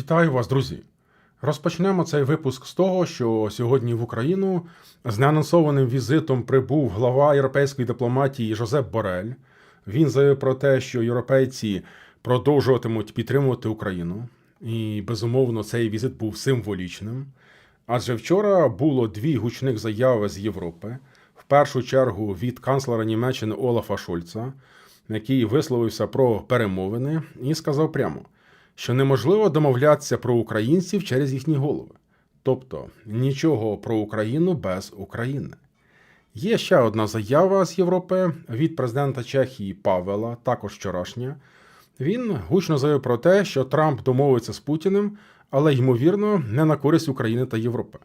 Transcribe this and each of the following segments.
Вітаю вас, друзі! Розпочнемо цей випуск з того, що сьогодні в Україну з неанонсованим візитом прибув глава європейської дипломатії Жозеп Борель. Він заявив про те, що європейці продовжуватимуть підтримувати Україну, і безумовно цей візит був символічним. Адже вчора було дві гучних заяви з Європи. В першу чергу від канцлера Німеччини Олафа Шольца, який висловився про перемовини і сказав прямо, що неможливо домовлятися про українців через їхні голови. Тобто нічого про Україну без України. Є ще одна заява з Європи від президента Чехії Павела, також вчорашня. Він гучно заявив про те, що Трамп домовиться з Путіним, але ймовірно не на користь України та Європи.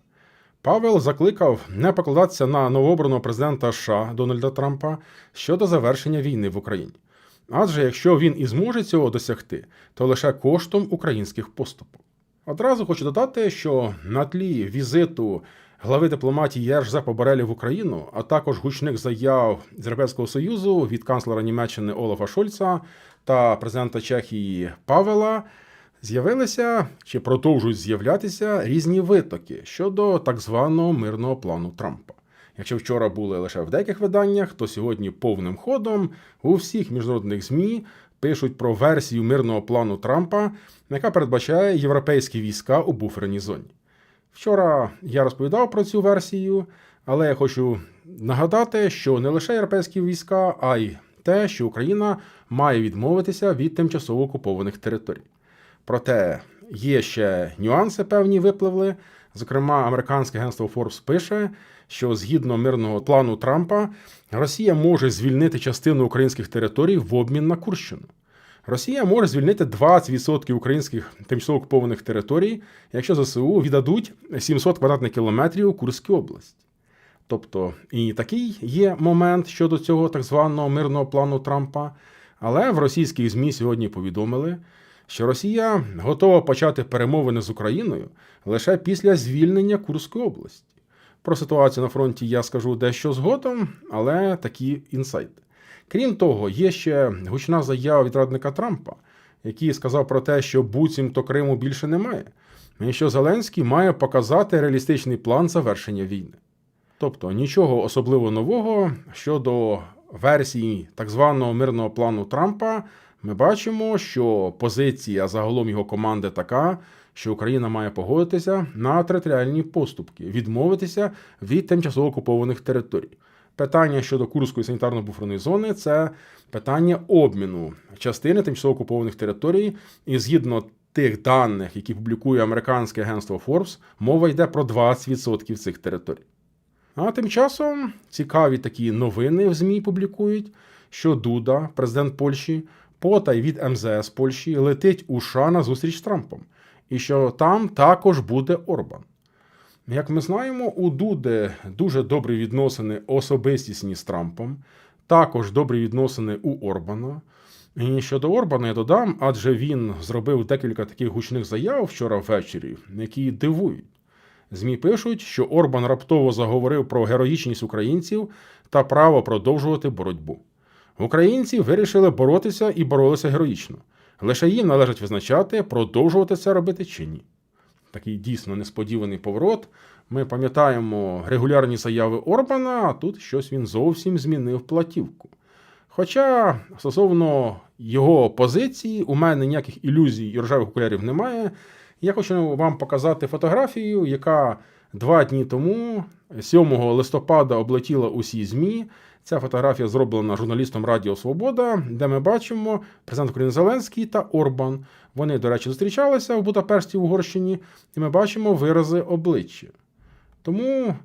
Павел закликав не покладатися на новообраного президента США Дональда Трампа щодо завершення війни в Україні. Адже якщо він і зможе цього досягти, то лише коштом українських поступок. Одразу хочу додати, що на тлі візиту глави дипломатії Єржзепа Борелі в Україну, а також гучних заяв з Європейського Союзу від канцлера Німеччини Олафа Шольца та президента Чехії Павела, з'явилися чи продовжують з'являтися різні витоки щодо так званого мирного плану Трампа. Якщо вчора були лише в деяких виданнях, то сьогодні повним ходом у всіх міжнародних ЗМІ пишуть про версію мирного плану Трампа, яка передбачає європейські війська у буферній зоні. Вчора я розповідав про цю версію, але я хочу нагадати, що не лише європейські війська, а й те, що Україна має відмовитися від тимчасово окупованих територій. Проте є ще нюанси певні випливли. Зокрема, американське агентство Forbes пише, що згідно мирного плану Трампа Росія може звільнити частину українських територій в обмін на Курщину. Росія може звільнити 20% українських тимчасово окупованих територій, якщо ЗСУ віддадуть 700 квадратних кілометрів у Курській області. Тобто і такий є момент щодо цього так званого мирного плану Трампа. Але в російських ЗМІ сьогодні повідомили, що Росія готова почати перемовини з Україною лише після звільнення Курської області. Про ситуацію на фронті я скажу дещо згодом, але такі інсайти. Крім того, є ще гучна заява від радника Трампа, який сказав про те, що буцімто Криму більше немає, і що Зеленський має показати реалістичний план завершення війни. Тобто нічого особливо нового щодо версії так званого мирного плану Трампа, ми бачимо, що позиція загалом його команди така, що Україна має погодитися на територіальні поступки, відмовитися від тимчасово окупованих територій. Питання щодо Курської санітарно-буферної зони це питання обміну частини тимчасово окупованих територій, і згідно тих даних, які публікує американське агентство Forbes, мова йде про 20% цих територій. А тим часом цікаві такі новини в ЗМІ публікують, що Дуда, президент Польщі, потай від МЗС Польщі летить у США на зустріч з Трампом, і що там також буде Орбан. Як ми знаємо, у Дуди дуже добрі відносини особистісні з Трампом, також добрі відносини у Орбана. І щодо Орбана я додам, адже він зробив декілька таких гучних заяв вчора ввечері, які дивують. ЗМІ пишуть, що Орбан раптово заговорив про героїчність українців та право продовжувати боротьбу. Українці вирішили боротися і боролися героїчно. Лише їм належить визначати, продовжувати це робити чи ні. Такий дійсно несподіваний поворот. Ми пам'ятаємо регулярні заяви Орбана, а тут щось він зовсім змінив платівку. Хоча стосовно його позиції, у мене ніяких ілюзій і рожевих окулярів немає. Я хочу вам показати фотографію, яка два дні тому, 7 листопада, облетіла усі ЗМІ. Ця фотографія зроблена журналістом Радіо Свобода, де ми бачимо президент України Зеленський та Орбан. Вони, до речі, зустрічалися в Будапешті в Угорщині, і ми бачимо вирази обличчя. Тому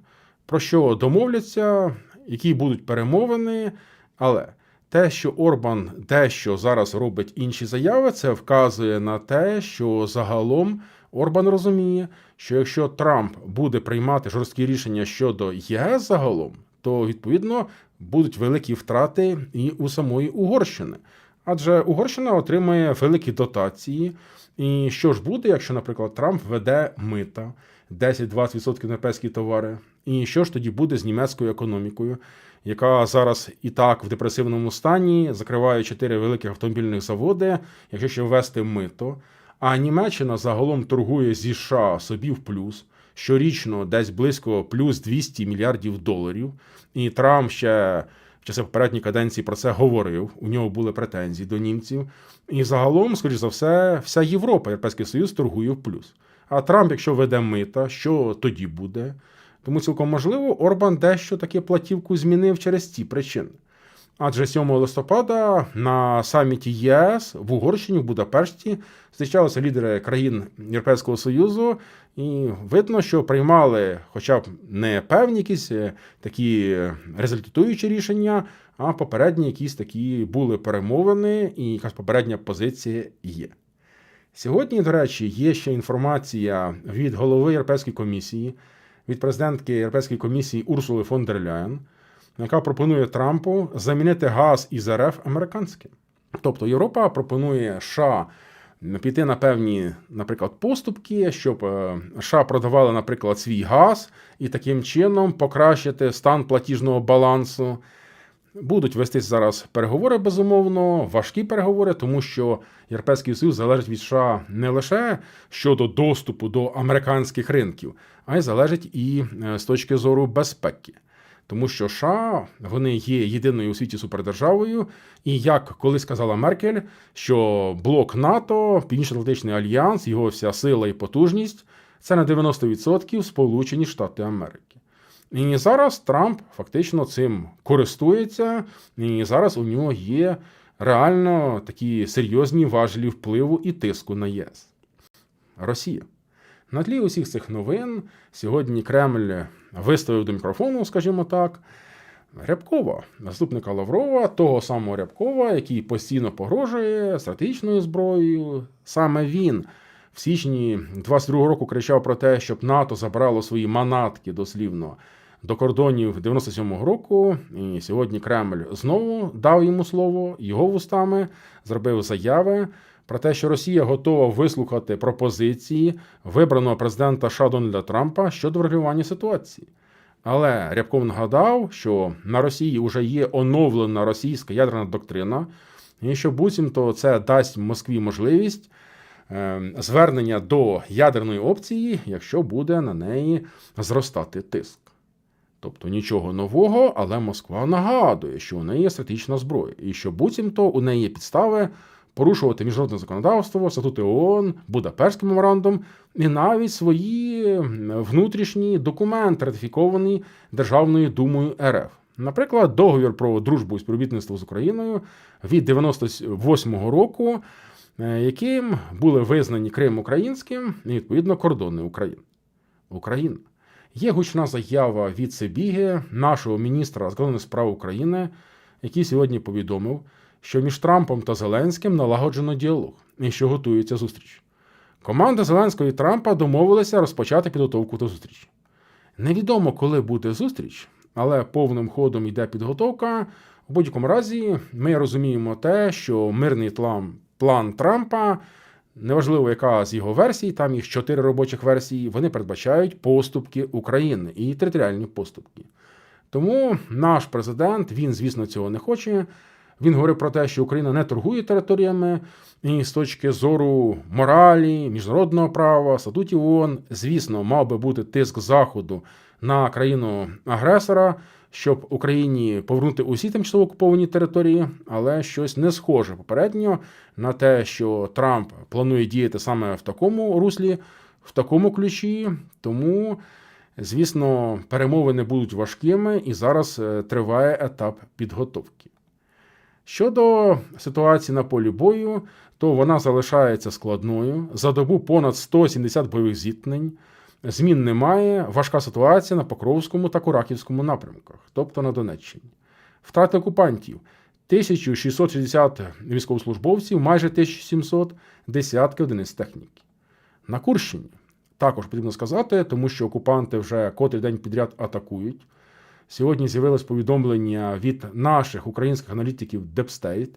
про що домовляться, які будуть перемовини, але. Те, що Орбан дещо зараз робить інші заяви, це вказує на те, що загалом Орбан розуміє, що якщо Трамп буде приймати жорсткі рішення щодо ЄС загалом, то відповідно будуть великі втрати і у самої Угорщини. Адже Угорщина отримує великі дотації. І що ж буде, якщо, наприклад, Трамп веде мита 10-20% на європейські товари? І що ж тоді буде з німецькою економікою, яка зараз і так в депресивному стані закриває чотири великих автомобільних заводи, якщо ще ввести мито? А Німеччина загалом торгує зі США собі в плюс. Щорічно десь близько плюс 200 мільярдів доларів. І Трамп ще в часи попередньої каденції про це говорив. У нього були претензії до німців. І загалом, скоріш за все, вся Європа, Європейський Союз торгує в плюс. А Трамп, якщо веде мита, що тоді буде? Тому цілком можливо, Орбан дещо таки платівку змінив через ці причини. Адже 7 листопада на саміті ЄС в Угорщині в Будапешті зустрічалися лідери країн Європейського Союзу, і видно, що приймали, хоча б не певні якісь е, такі результатуючі рішення, а попередні якісь такі були перемовини, і якась попередня позиція є. Сьогодні, до речі, є ще інформація від голови Європейської комісії, від президентки Європейської комісії Урсули фон дер Ляєн, яка пропонує Трампу замінити газ із РФ американським. Тобто Європа пропонує США піти на певні, наприклад, поступки, щоб е, США продавали, наприклад, свій газ і таким чином покращити стан платіжного балансу. Будуть вестись зараз переговори, безумовно, важкі переговори, тому що Європейський Союз залежить від США не лише щодо доступу до американських ринків, а й залежить і е, з точки зору безпеки. Тому що США вони є єдиною у світі супердержавою, і як колись сказала Меркель, що блок НАТО, Північно-Атлантичний альянс, його вся сила і потужність це на 90% Сполучені Штати Америки. І зараз Трамп фактично цим користується, і зараз у нього є реально такі серйозні важелі впливу і тиску на ЄС. Росія. На тлі усіх цих новин сьогодні Кремль виставив до мікрофону, скажімо так, Рябкова, наступника Лаврова, того самого Рябкова, який постійно погрожує стратегічною зброєю. Саме він в січні 22-го року кричав про те, щоб НАТО забрало свої манатки дослівно до кордонів 97-го року. І сьогодні Кремль знову дав йому слово його вустами, зробив заяви про те, що Росія готова вислухати пропозиції вибраного президента США Дональда Трампа щодо врегулювання ситуації. Але Рябков нагадав, що на Росії вже є оновлена російська ядерна доктрина, і що буцімто це дасть Москві можливість е, звернення до ядерної опції, якщо буде на неї зростати тиск. Тобто нічого нового, але Москва нагадує, що у неї є стратегічна зброя, і що буцімто у неї є підстави порушувати міжнародне законодавство, статути ООН, Будапештський меморандум і навіть свої внутрішні документи, ратифіковані Державною думою РФ. Наприклад, договір про дружбу і співробітництво з Україною від 98-го року, е, яким були визнані Крим українським і відповідно кордони України. Україна. Є гучна заява від Сибіги, нашого міністра закордонних справ України, який сьогодні повідомив, що між Трампом та Зеленським налагоджено діалог і що готується зустріч. Команда Зеленського і Трампа домовилися розпочати підготовку до зустрічі. Невідомо, коли буде зустріч, але повним ходом йде підготовка. У будь-якому разі, ми розуміємо те, що мирний план Трампа. Неважливо, яка з його версій, там їх чотири робочих версії, вони передбачають поступки України і територіальні поступки. Тому наш президент, він, звісно, цього не хоче. Він говорив про те, що Україна не торгує територіями, і з точки зору моралі, міжнародного права, статутів ООН, звісно, мав би бути тиск Заходу на країну агресора щоб Україні повернути усі тимчасово окуповані території, але щось не схоже попередньо на те, що Трамп планує діяти саме в такому руслі, в такому ключі. Тому, звісно, перемовини будуть важкими і зараз е, триває етап підготовки. Щодо ситуації на полі бою, то вона залишається складною. За добу понад 170 бойових зіткнень. Змін немає. Важка ситуація на Покровському та Кураківському напрямках, тобто на Донеччині. Втрати окупантів 1660 військовослужбовців, майже 1700 десятки одиниць техніки. На Курщині також потрібно сказати, тому що окупанти вже котрий день підряд атакують. Сьогодні з'явилось повідомлення від наших українських аналітиків Депстейт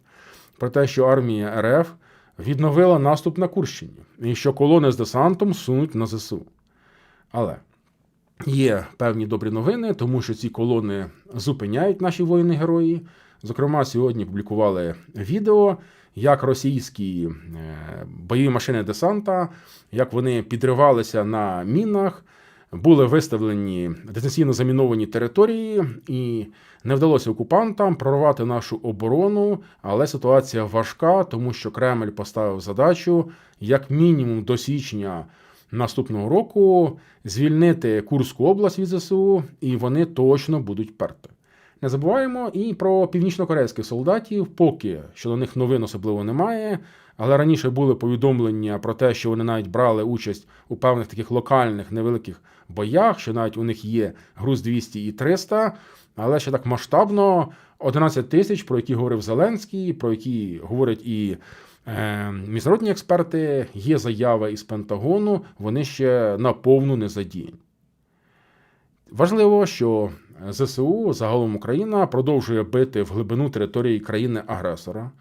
про те, що армія РФ відновила наступ на Курщині і що колони з десантом сунуть на ЗСУ. Але є певні добрі новини, тому що ці колони зупиняють наші воїни-герої. Зокрема, сьогодні публікували відео, як російські е, бойові машини десанта, як вони підривалися на мінах, були виставлені дистанційно заміновані території, і не вдалося окупантам прорвати нашу оборону. Але ситуація важка, тому що Кремль поставив задачу як мінімум до січня наступного року звільнити Курську область від ЗСУ, і вони точно будуть перти. Не забуваємо і про північнокорейських солдатів, поки щодо них новин особливо немає. Але раніше були повідомлення про те, що вони навіть брали участь у певних таких локальних невеликих боях, що навіть у них є груз 200 і 300, але ще так масштабно 11 тисяч, про які говорив Зеленський, про які говорять і е, міжнародні експерти, є заяви із Пентагону, вони ще наповну не задіяні. Важливо, що ЗСУ загалом Україна продовжує бити в глибину території країни-агресора.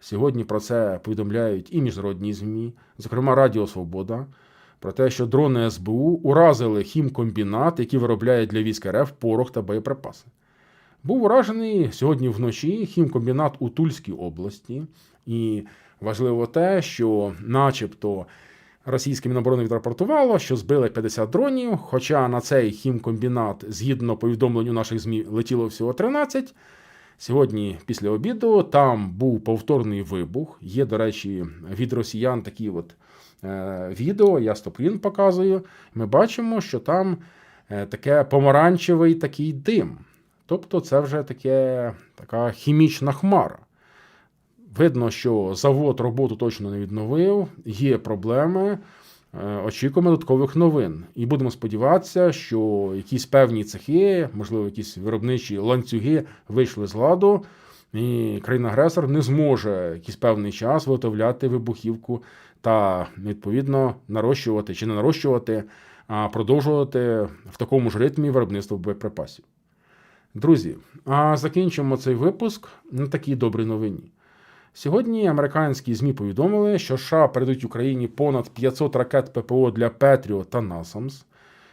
Сьогодні про це повідомляють і міжнародні ЗМІ, зокрема Радіо Свобода, про те, що дрони СБУ уразили хімкомбінат, який виробляє для військ РФ порох та боєприпаси. Був уражений сьогодні вночі хімкомбінат у Тульській області, і важливо те, що, начебто, російське Міноборони відрапортувало, що збили 50 дронів. Хоча на цей хімкомбінат, згідно повідомленню наших ЗМІ, летіло всього 13. Сьогодні, після обіду, там був повторний вибух. Є, до речі, від росіян такі от е, відео, я стоплін показую. Ми бачимо, що там е, таке помаранчевий такий дим. Тобто, це вже таке, така хімічна хмара. Видно, що завод роботу точно не відновив, є проблеми. Е, Очікуємо додаткових новин. І будемо сподіватися, що якісь певні цехи, можливо, якісь виробничі ланцюги вийшли з ладу, і країна-агресор не зможе якийсь певний час виготовляти вибухівку та, відповідно, нарощувати чи не нарощувати, а продовжувати в такому ж ритмі виробництво боєприпасів. Друзі, а закінчимо цей випуск на такій добрій новині. Сьогодні американські ЗМІ повідомили, що США передають Україні понад 500 ракет ППО для Петріо та Насамс,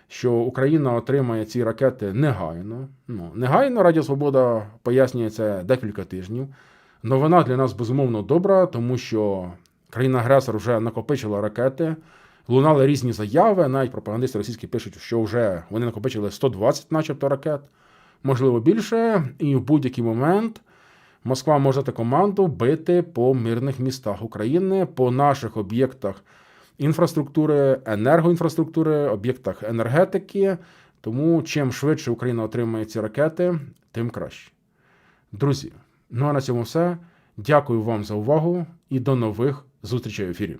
що Україна отримає ці ракети негайно. Ну, негайно Радіо Свобода пояснює це декілька тижнів. Новина для нас безумовно добра, тому що країна-агресор вже накопичила ракети. Лунали різні заяви, навіть пропагандисти російські пишуть, що вже вони накопичили 120, начебто, ракет, можливо, більше, і в будь-який момент. Москва може та команду бити по мирних містах України, по наших об'єктах інфраструктури, енергоінфраструктури, об'єктах енергетики. Тому чим швидше Україна отримає ці ракети, тим краще. Друзі, ну а на цьому все. Дякую вам за увагу і до нових зустрічей в ефірі.